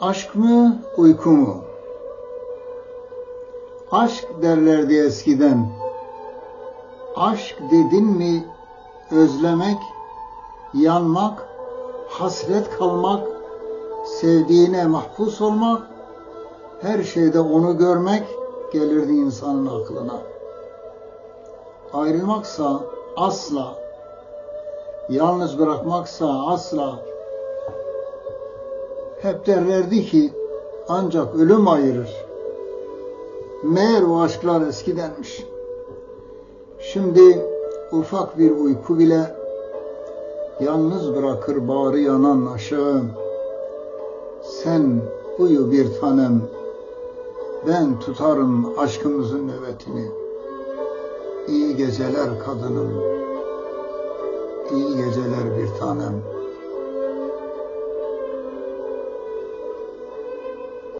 Aşk mı, uyku mu? Aşk derlerdi eskiden. Aşk dedin mi özlemek, yanmak, hasret kalmak, sevdiğine mahpus olmak, her şeyde onu görmek gelirdi insanın aklına. Ayrılmaksa asla, yalnız bırakmaksa asla. Hep derlerdi ki ancak ölüm ayırır. Meğer o aşklar eskidenmiş. Şimdi ufak bir uyku bile yalnız bırakır bağrı yanan aşığım. Sen uyu bir tanem, ben tutarım aşkımızın nöbetini. İyi geceler kadınım, iyi geceler bir tanem.